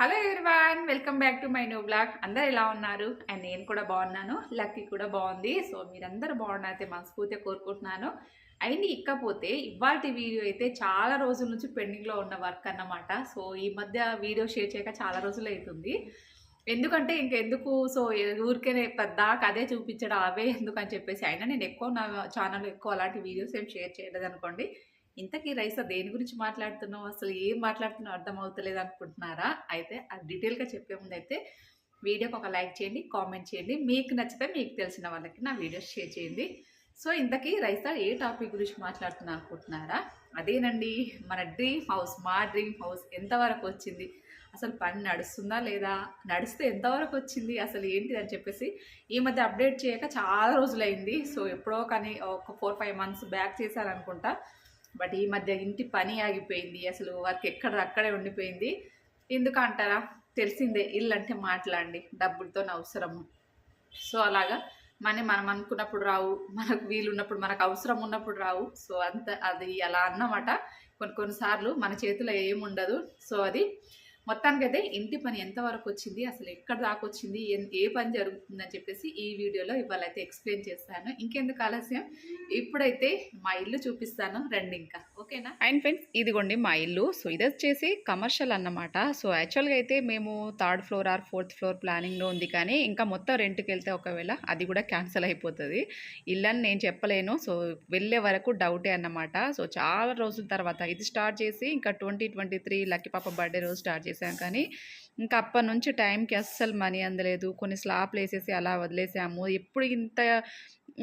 Hello everyone welcome back to my new vlog అందరు ఎలా ఉన్నారు? అండ్ నేను కూడా బాగున్నాను. లక్కీ కూడా బాగుంది. సో మీరందరూ బాగున్నారైతే మనస్ఫూర్తిగా కోరుకుంటున్నాను. అయింది ఇక్కపోతే ఇవాళ వీడియో అయితే చాలా రోజుల నుంచి పెండింగ్లో ఉన్న వర్క్ అన్నమాట. సో ఈ మధ్య వీడియో షేర్ చేయక చాలా రోజులు అవుతుంది ఎందుకంటే ఇంకెందుకు సో ఊరికే పెద్దాక అదే చూపించడం అవే ఎందుకు అని చెప్పేసి. అయినా నేను ఎక్కువ నా ఛానల్లో ఎక్కువ అలాంటి వీడియోస్ ఏం షేర్ చేయలేదు అనుకోండి ఇంతకీ రైసా దేని గురించి మాట్లాడుతున్నావు? అసలు ఏం మాట్లాడుతున్నావు? అర్థం అవుతలేదు అనుకుంటున్నారా? అయితే అది డీటెయిల్గా చెప్పే ముందు అయితే వీడియోకి ఒక లైక్ చేయండి కామెంట్ చేయండి. మీకు నచ్చితే మీకు తెలిసిన వాళ్ళకి నా వీడియోస్ షేర్ చేయండి. సో ఇంతకీ రైసా ఏ టాపిక్ గురించి మాట్లాడుతున్నా అనుకుంటున్నారా? అదేనండి మన డ్రీమ్ హౌస్ మా డ్రీమ్ హౌస్ ఎంతవరకు వచ్చింది? అసలు పని నడుస్తుందా లేదా? నడిస్తే ఎంతవరకు వచ్చింది? అసలు ఏంటిది అని చెప్పేసి ఈ మధ్య అప్డేట్ చేయక చాలా రోజులైంది. సో ఎప్పుడో కానీ ఒక ఫోర్ ఫైవ్ మంత్స్ బ్యాక్ చేశారనుకుంటా. బట్ ఈ మధ్య ఇంటి పని ఆగిపోయింది అసలు వర్క్ ఎక్కడ అక్కడే ఉండిపోయింది. ఎందుకంటారా తెలిసిందే ఇల్లు అంటే మాట్లాడండి డబ్బులతో అవసరము సో అలాగా మనీ మనం అనుకున్నప్పుడు రావు మనకు వీలు ఉన్నప్పుడు మనకు అవసరం ఉన్నప్పుడు రావు. సో అంత అది అలా అన్నమాట. కొన్ని కొన్నిసార్లు మన చేతిలో ఏముండదు. సో అది మొత్తానికైతే ఇంటి పని ఎంతవరకు వచ్చింది అసలు ఎక్కడ దాకా వచ్చింది ఏ పని జరుగుతుందని చెప్పేసి ఈ వీడియోలో ఇవాళ అయితే ఎక్స్ప్లెయిన్ చేస్తాను. ఇంకెందుకు ఆలస్యం? ఇప్పుడైతే మా ఇల్లు చూపిస్తాను రండి ఇంకా. ఓకేనా? అండ్ ఫ్రెండ్స్ ఇదిగోండి మా ఇల్లు. సో ఇది వచ్చేసి కమర్షియల్ అన్నమాట. సో యాక్చువల్గా అయితే మేము third floor or fourth floor ప్లానింగ్లో ఉంది కానీ ఇంకా మొత్తం రెంట్కి వెళ్తే ఒకవేళ అది కూడా క్యాన్సిల్ అయిపోతుంది. ఇల్లు అని నేను చెప్పలేను. సో వెళ్ళే వరకు డౌటే అన్నమాట. సో చాలా రోజుల తర్వాత ఇది స్టార్ట్ చేసి ఇంకా ట్వంటీ ట్వంటీ త్రీ లక్కీ పాప బర్త్డే రోజు స్టార్ట్ చేసాం కానీ ఇంకా అప్పటి నుంచి టైంకి అస్సలు మనీ అందలేదు. కొన్ని స్లాప్లు వేసేసి అలా వదిలేసాము. ఎప్పుడు ఇంత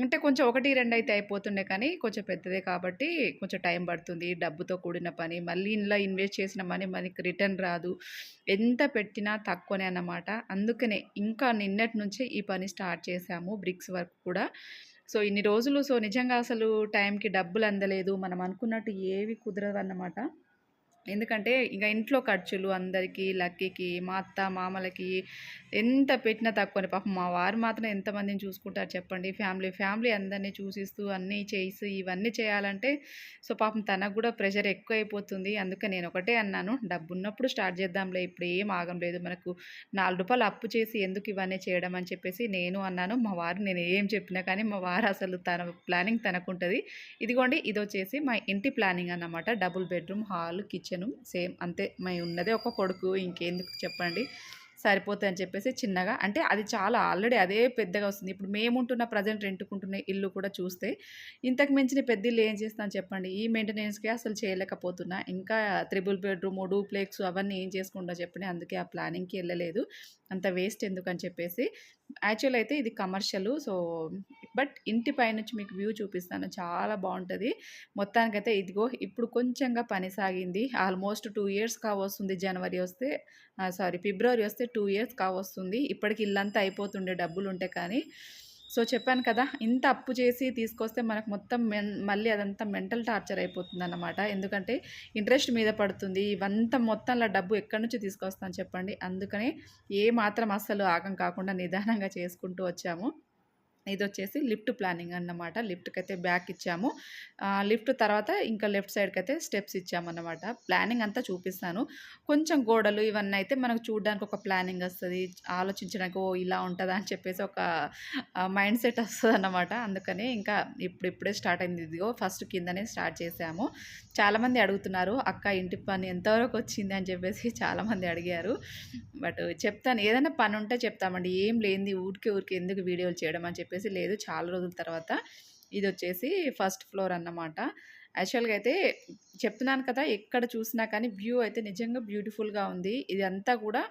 అంటే కొంచెం ఒకటి రెండు అయితే అయిపోతుండే కానీ కొంచెం పెద్దదే కాబట్టి కొంచెం టైం పడుతుంది. డబ్బుతో కూడిన పని మళ్ళీ ఇంట్లో ఇన్వెస్ట్ చేసిన మనీ మనకి రిటర్న్ రాదు. ఎంత పెట్టినా తక్కువనే అన్నమాట. అందుకనే ఇంకా నిన్నటి నుంచే ఈ పని స్టార్ట్ చేసాము బ్రిక్స్ వర్క్ కూడా. సో ఇన్ని రోజులు సో నిజంగా అసలు టైంకి డబ్బులు అందలేదు. మనం అనుకున్నట్టు ఏవి కుదరదు అన్నమాట ఎందుకంటే ఇక ఇంట్లో ఖర్చులు అందరికీ లక్కీకి మా అత్త మామలకి ఎంత పెట్టినా తక్కువనే. పాపం మా వారు మాత్రం ఎంతమందిని చూసుకుంటారు చెప్పండి. ఫ్యామిలీ ఫ్యామిలీ అందరినీ చూసిస్తూ అన్నీ చేసి ఇవన్నీ చేయాలంటే సో పాపం తనకు కూడా ప్రెషర్ ఎక్కువ అయిపోతుంది అందుకే నేను ఒకటే అన్నాను డబ్బు ఉన్నప్పుడు స్టార్ట్ చేద్దాంలే ఇప్పుడు ఏం ఆగం లేదు. మనకు నాలుగు రూపాయలు అప్పు చేసి ఎందుకు ఇవన్నీ చేయడం అని చెప్పేసి నేను అన్నాను. మా వారు నేను ఏం చెప్పినా కానీ మా వారు అసలు తన ప్లానింగ్ తనకుంటుంది. ఇదిగోండి ఇది వచ్చేసి మా ఇంటి ప్లానింగ్ అన్నమాట. Double bedroom hall kitchen same అంతే మై ఉన్నదే ఒక కొడుకు ఇంకెందుకు చెప్పండి. సరిపోతుంది అని చెప్పేసి చిన్నగా అంటే అది చాలా ఆల్రెడీ అదే పెద్దగా వస్తుంది. ఇప్పుడు మేముంటున్న ప్రజెంట్ రెంట్కుంటున్న ఇల్లు కూడా చూస్తే ఇంతకు మించిన పెద్ద ఇల్లు ఏం చేస్తాను చెప్పండి. ఈ మెయింటెనెన్స్కి అసలు చేయలేకపోతున్నా. ఇంకా త్రిబుల్ బెడ్రూమ్ డూప్లెక్స్ అవన్నీ ఏం చేసుకుంటా చెప్పండి అందుకే ఆ ప్లానింగ్కి వెళ్ళలేదు. అంత వేస్ట్ ఎందుకు అని చెప్పేసి యాక్చువల్ అయితే ఇది కమర్షియల్. సో బట్ ఇంటి పైనుంచి మీకు వ్యూ చూపిస్తాను. చాలా బాగుంటుంది. మొత్తానికైతే ఇదిగో ఇప్పుడు కొంచెంగా పని సాగింది. ఆల్మోస్ట్ టూ ఇయర్స్ కావస్తుంది జనవరి వస్తే సారీ ఫిబ్రవరి వస్తే టూ ఇయర్స్ కావస్తుంది. ఇప్పటికి ఇల్లంతా అయిపోతుండే డబ్బులు ఉంటే కానీ. సో చెప్పాను కదా ఇంత అప్పు చేసి తీసుకొస్తే మనకు మొత్తం మెన్ మళ్ళీ అదంతా మెంటల్ టార్చర్ అయిపోతుంది అన్నమాట ఎందుకంటే ఇంట్రెస్ట్ మీద పడుతుంది. ఇవంతా మొత్తంలో డబ్బు ఎక్కడి నుంచి తీసుకొస్తాను చెప్పండి. అందుకనే ఏ మాత్రం అస్సలు ఆగం కాకుండా నిదానంగా చేసుకుంటూ వచ్చాము. ఇది వచ్చేసి లిఫ్ట్ ప్లానింగ్ అన్నమాట. లిఫ్ట్కి అయితే బ్యాక్ ఇచ్చాము. లిఫ్ట్ తర్వాత ఇంకా లెఫ్ట్ సైడ్కి అయితే స్టెప్స్ ఇచ్చామన్నమాట. ప్లానింగ్ అంతా చూపిస్తాను. కొంచెం గోడలు ఇవన్నీ అయితే మనకు చూడడానికి ఒక ప్లానింగ్ వస్తుంది. ఆలోచించడానికి ఓ ఇలా ఉంటుందా అని చెప్పేసి ఒక మైండ్ సెట్ వస్తుంది అన్నమాట అందుకని ఇంకా ఇప్పుడు ఇప్పుడే స్టార్ట్ అయింది. ఇదిగో ఫస్ట్ కిందనే స్టార్ట్ చేసాము. చాలామంది అడుగుతున్నారు అక్క ఇంటి పని ఎంతవరకు వచ్చింది? అని చెప్పేసి చాలామంది అడిగారు. బట్ చెప్తాను ఏదైనా పని ఉంటే చెప్తామండి. ఏం లేనిది ఊరికే ఊరికే ఎందుకు వీడియోలు చేయడం అని చెప్పేసి లేదు చాలా రోజుల తర్వాత ఇది వచ్చేసి ఫస్ట్ ఫ్లోర్ అన్నమాట. యాక్చువల్గా అయితే చెప్తున్నాను కదా ఎక్కడ చూసినా కానీ వ్యూ అయితే నిజంగా బ్యూటిఫుల్గా ఉంది. ఇదంతా కూడా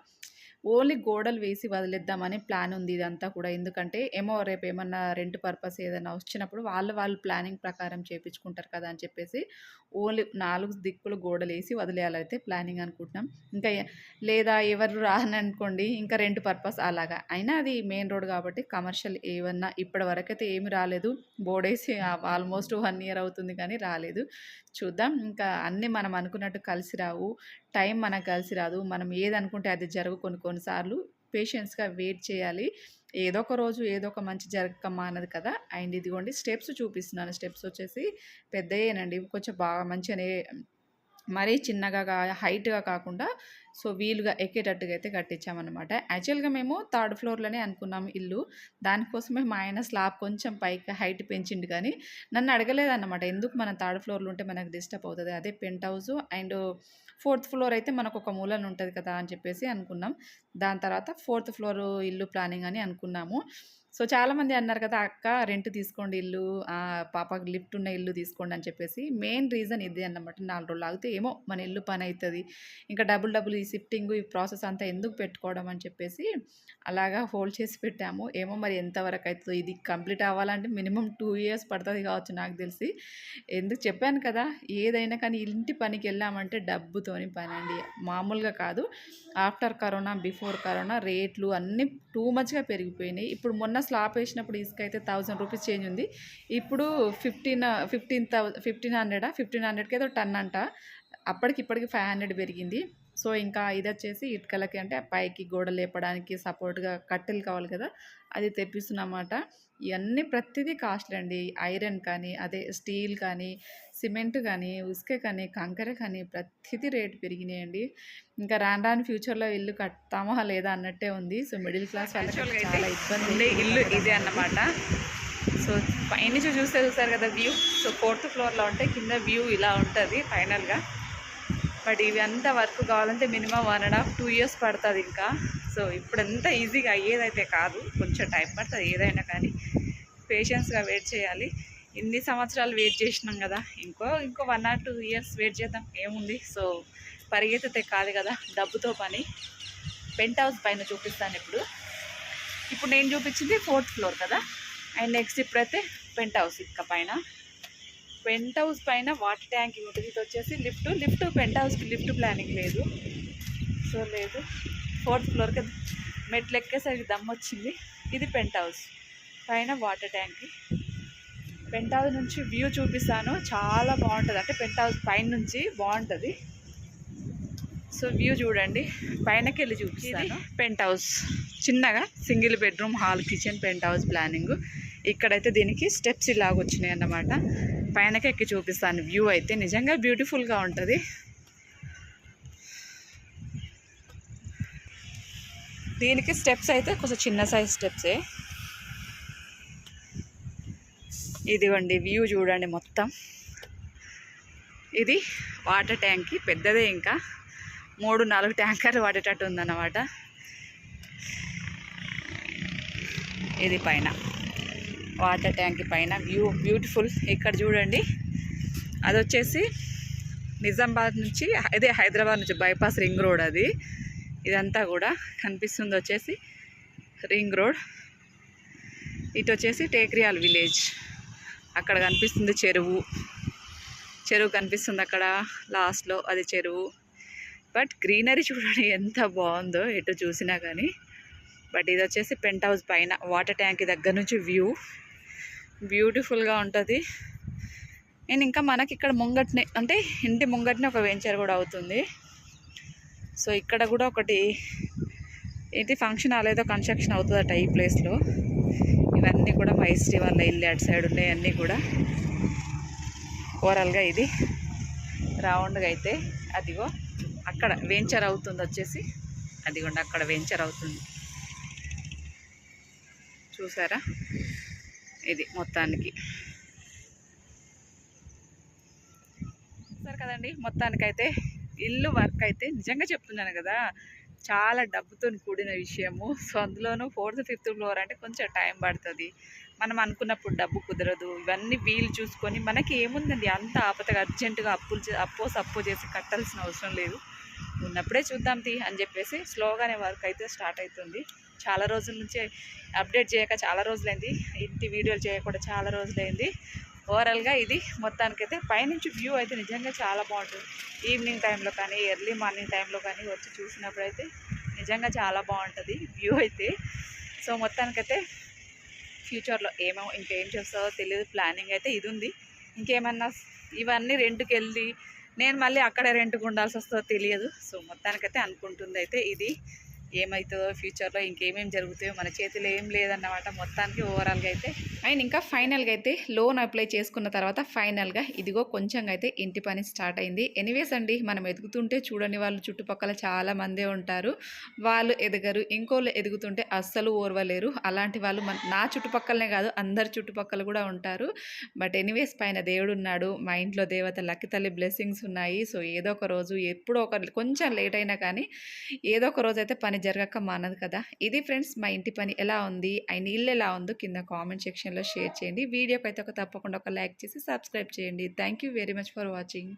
ఓన్లీ గోడలు వేసి వదిలేద్దామని ప్లాన్ ఉంది ఇదంతా కూడా. ఎందుకంటే ఏమో రేపు ఏమన్నా రెంట్ పర్పస్ ఏదైనా వచ్చినప్పుడు వాళ్ళు వాళ్ళు ప్లానింగ్ ప్రకారం చేపించుకుంటారు కదా అని చెప్పేసి ఓన్లీ నాలుగు దిక్కులు గోడలు వేసి వదిలేయాలైతే ప్లానింగ్ అనుకుంటున్నాం. ఇంకా లేదా ఎవరు రాని అనుకోండి ఇంకా రెంట్ పర్పస్ అలాగా. అయినా అది మెయిన్ రోడ్ కాబట్టి కమర్షియల్ ఏమన్నా ఇప్పటి వరకు అయితే ఏమి రాలేదు. బోర్డేసి ఆల్మోస్ట్ వన్ ఇయర్ అవుతుంది కానీ రాలేదు. చూద్దాం. ఇంకా అన్నీ మనం అనుకున్నట్టు కలిసి రావు. టైం మనకు కలిసి రాదు. మనం ఏది అనుకుంటే అది జరుగు కొన్ని కొన్నిసార్లు పేషెన్స్గా వెయిట్ చేయాలి. ఏదో ఒక రోజు ఏదో ఒక మంచి జరగకమ్మా అన్నది కదా! అండ్ ఇదిగోండి. స్టెప్స్ చూపిస్తున్నాను. స్టెప్స్ వచ్చేసి పెద్దయేనండి. కొంచెం బాగా మంచిగానే మరీ చిన్నగా హైట్‌గా కాకుండా సో, వీలుగా ఎక్కేటట్టుగా అయితే కట్టించామనమాట. యాక్చువల్‌గా మేము థర్డ్ ఫ్లోర్‌లోనే అనుకున్నాము ఇల్లు. దానికోసమే మా ఆయన స్లాబ్ కొంచెం పైకి హైట్ పెంచిండు కానీ, నన్ను అడగలేదన్నమాట. ఎందుకు మనం థర్డ్ ఫ్లోర్‌లో ఉంటే మనకు డిస్టర్బ్ అవుతుంది అదే penthouse and fourth floor అయితే మనకు ఒక మూలన ఉంటుంది కదా! అని చెప్పేసి అనుకున్నాం. దాని తర్వాత ఫోర్త్ ఫ్లోర్ ఇల్లు ప్లానింగ్ అని అనుకున్నాము. సో, చాలామంది అన్నారు కదా! అక్క రెంట్ తీసుకోండి ఇల్లు పాపకు పాపకి లిఫ్ట్ ఉన్న ఇల్లు తీసుకోండి అని చెప్పేసి. మెయిన్ రీజన్ ఇదే అన్నమాట. నాలుగు రోజులు ఆగితే ఏమో మన ఇల్లు పని అవుతుంది ఇంకా డబుల్ డబుల్ ఈ షిఫ్టింగ్ ఈ ప్రాసెస్ అంతా ఎందుకు పెట్టుకోవడం అని చెప్పేసి అలాగా హోల్డ్ చేసి పెట్టాము. ఏమో మరి ఎంతవరకు అవుతుందో ఇది కంప్లీట్ అవ్వాలంటే మినిమమ్ టూ ఇయర్స్ పడుతుంది కావచ్చు నాకు తెలిసి. ఎందుకు చెప్పాను కదా! ఏదైనా కానీ ఇంటి పనికి వెళ్ళామంటే డబ్బుతోని పని అండి మామూలుగా కాదు. ఆఫ్టర్ కరోనా, బిఫోర్ కరోనా రేట్లు అన్నీ టూ మచ్‌గా పెరిగిపోయినాయి. ఇప్పుడు మొన్న స్లాబ్ వేసినప్పుడు ఇసుక అయితే థౌజండ్ రూపీస్ చేంజ్ ఉంది. ఇప్పుడు 15 ఫిఫ్టీన్ థౌ 1500 1500కి ఏదో టన్ అంట. అప్పటికి ఇప్పటికి 500 పెరిగింది. సో, ఇంకా ఇది వచ్చేసి ఇటుకలకి అంటే పైకి గోడ లేపడానికి సపోర్ట్‌గా కట్టెలు కావాలి కదా! అది తెప్పిస్తున్నమాట ఇవన్నీ ప్రతిదీ కాస్ట్‌లీ అండి. ఐరన్ కానీ, అదే స్టీల్ కానీ, సిమెంట్ కానీ, ఇసుక కానీ, కంకర కానీ ప్రతిదీ రేట్ పెరిగినాయండి. ఇంకా రాను రాను ఫ్యూచర్‌లో ఇల్లు కడతామా లేదా అన్నట్టే ఉంది. సో, మిడిల్ క్లాస్ వాళ్ళకి చాలా ఇబ్బంది ఉండే ఇల్లు ఇదే. అన్నమాట. సో, పైనుంచి చూస్తే చూసారు కదా వ్యూ. సో, ఫోర్త్ ఫ్లోర్‌లో ఉంటే కింద వ్యూ ఇలా ఉంటది ఫైనల్‌గా. బట్ ఇవి అంతా వర్క్ కావాలంటే మినిమమ్ 1 ½ 2 ఇయర్స్ పడతది ఇంకా. సో, ఇప్పుడంతా ఈజీగా అయ్యేదైతే కాదు. కొంచెం టైం పడతది ఏదైనా కానీ. పేషెన్స్‌గా వెయిట్ చేయాలి. ఇన్ని సంవత్సరాలు వెయిట్ చేసినాం కదా! ఇంకో ఇంకో one or two years wait చేద్దాం ఏముంది. సో, పరిగెత్తితే కాదు కదా! డబ్బుతో పని. పెంట్ హౌస్ పైన చూపిస్తాను ఇప్పుడు. ఇప్పుడు నేను చూపించింది ఫోర్త్ ఫ్లోర్ కదా! అండ్ నెక్స్ట్ ఇప్పుడైతే పెంట్ హౌస్ ఇక పైన. పెంట్ హౌస్ పైన వాటర్ ట్యాంక్ ఉంటుంది. ఇది వచ్చేసి లిఫ్ట్. లిఫ్ట్ పెంట్ హౌస్‌కి లిఫ్ట్ ప్లానింగ్ లేదు. సో, లేదు. ఫోర్త్ ఫ్లోర్‌కి మెట్లు ఎక్కేసరికి దమ్మొచ్చింది. ఇది పెంట్ హౌస్. పైన వాటర్ ట్యాంక్. పెంట్ హౌస్ నుంచి వ్యూ చూపిస్తాను. చాలా బాగుంటది. అంటే పెంట్ హౌస్ పైనుంచి బాగుంటది. సో, వ్యూ చూడండి. పైనకెళ్ళి చూపిస్తాను. Penthouse. చిన్నగా single bedroom, hall, kitchen, penthouse planning. ఇక్కడైతే దీనికి స్టెప్స్ ఇలాగ వచ్చినాయి అన్నమాట. పైనకి ఎక్కి చూపిస్తాను వ్యూ అయితే నిజంగా బ్యూటిఫుల్‌గా ఉంటది. దీనికి స్టెప్స్ అయితే కొంచెం చిన్న సైజ్ స్టెప్సే. ఇదిగోండి వ్యూ చూడండి మొత్తం. ఇది వాటర్ ట్యాంక్ పెద్దదే ఇంకా. 3, 4 ట్యాంకర్లు పడేటట్టు ఉందన్నమాట. ఇది పైన. వాటర్ ట్యాంక్ పైన వ్యూ బ్యూటిఫుల్. ఇక్కడ చూడండి. అది వచ్చేసి నిజామాబాద్ నుంచి అదే హైదరాబాద్ నుంచి బైపాస్ రింగ్ రోడ్ అది. ఇదంతా కూడా కనిపిస్తుంది వచ్చేసి రింగ్ రోడ్. ఇటు వచ్చేసి టేక్రియాల్ విలేజ్. అక్కడ కనిపిస్తుంది చెరువు. చెరువు కనిపిస్తుంది అక్కడ లాస్ట్‌లో అది చెరువు. బట్ గ్రీనరీ చూడండి ఎంత బాగుందో ఎటు చూసినా కానీ. బట్ ఇది వచ్చేసి పెంట్ హౌస్ పైన వాటర్ ట్యాంక్ దగ్గర నుంచి వ్యూ. బ్యూటిఫుల్‌గా ఉంటుంది అండ్ ఇంకా మనకి ఇక్కడ ముంగట్నే అంటే ఇంటి ముంగట్నే ఒక వెంచర్ కూడా అవుతుంది. సో, ఇక్కడ కూడా ఒకటి ఏంటి ఫంక్షన్ హాల్ ఏదో కన్‌స్ట్రక్షన్ అవుతుందట ఈ ప్లేస్‌లో. ఇవన్నీ కూడా మైస్ట్రీ వాళ్ళ ఇల్లు అటు సైడ్ ఉన్నాయన్నీ కూడా. ఓవరాల్‌గా ఇది రౌండ్‌గా అయితే అదిగో అక్కడ వెంచర్ అవుతుంది వచ్చేసి అదిగోండి అక్కడ వెంచర్ అవుతుంది. చూసారా? ఇది మొత్తానికి. చూసారు కదండి మొత్తానికైతే ఇల్లు వర్క్ అయితే నిజంగా చెప్తున్నాను కదా! చాలా డబ్బుతో కూడిన విషయము. సో, అందులోనూ ఫోర్త్, ఫిఫ్త్ ఫ్లోర్ అంటే కొంచెం టైం పడుతుంది మనం అనుకున్నప్పుడు డబ్బు కుదరదు. ఇవన్నీ వీలు చూసుకొని మనకి ఏముందండి అంత ఆపతగా అర్జెంటుగా అప్పులు అప్పో సప్పో చేసి కట్టాల్సిన అవసరం లేదు. ఉన్నప్పుడే చూద్దాం తీ అని చెప్పేసి స్లోగానే వర్క్ అయితే స్టార్ట్ అవుతుంది. చాలా రోజుల నుంచి అప్డేట్ చేయక చాలా రోజులైంది. ఇంటి వీడియోలు చేయకుండా చాలా రోజులైంది. ఓవరాల్‌గా ఇది మొత్తానికైతే పైనుంచి వ్యూ అయితే నిజంగా చాలా బాగుంటుంది. ఈవినింగ్ టైంలో కానీ, ఎర్లీ మార్నింగ్ టైంలో కానీ వచ్చి చూసినప్పుడైతే నిజంగా చాలా బాగుంటుంది వ్యూ అయితే. సో, మొత్తానికైతే ఫ్యూచర్‌లో ఏమో ఇంకేం చేస్తుందో తెలియదు ప్లానింగ్ అయితే ఇది ఉంది. ఇంకేమన్నా ఇవన్నీ రెంట్కి వెళ్ళి నేను మళ్ళీ అక్కడ రెంట్‌కి ఉండాల్సి వస్తుందో తెలియదు. సో, మొత్తానికైతే అనుకుంటుంది అయితే ఇది. ఏమవుతుందో ఫ్యూచర్‌లో ఇంకేమేమి జరుగుతాయో మన చేతిలో ఏం లేదన్నమాట మొత్తానికి ఓవరాల్‌గా అయితే అండ్ ఇంకా ఫైనల్గా అయితే లోన్ అప్లై చేసుకున్న తర్వాత ఫైనల్గా ఇదిగో కొంచెం అయితే ఇంటి పని స్టార్ట్ అయింది. ఎనీవేస్ అండి మనం ఎదుగుతుంటే చూడని వాళ్ళు చుట్టుపక్కల చాలా మందే ఉంటారు. వాళ్ళు ఎదగరు ఇంకోళ్ళు ఎదుగుతుంటే అస్సలు ఓర్వలేరు. అలాంటి వాళ్ళు మన నా చుట్టుపక్కలనే కాదు అందరి చుట్టుపక్కల కూడా ఉంటారు. బట్ ఎనీవేస్ పైన దేవుడు ఉన్నాడు మా ఇంట్లో దేవత లక్కి తల్లి బ్లెస్సింగ్స్ ఉన్నాయి. సో ఏదో ఒక రోజు ఎప్పుడో ఒక కొంచెం లేట్ అయినా కానీ ఏదో ఒక రోజు అయితే పని జరగక మానదు కదా. ఇది ఫ్రెండ్స్ మా ఇంటి పని ఎలా ఉంది? ఆయన ఇల్లు ఎలా ఉందో కింద కామెంట్ సెక్షన్లో షేర్ చేయండి. వీడియోకి అయితే ఒక తప్పకుండా ఒక లైక్ చేసి సబ్స్క్రైబ్ చేయండి. Thank you very much for watching.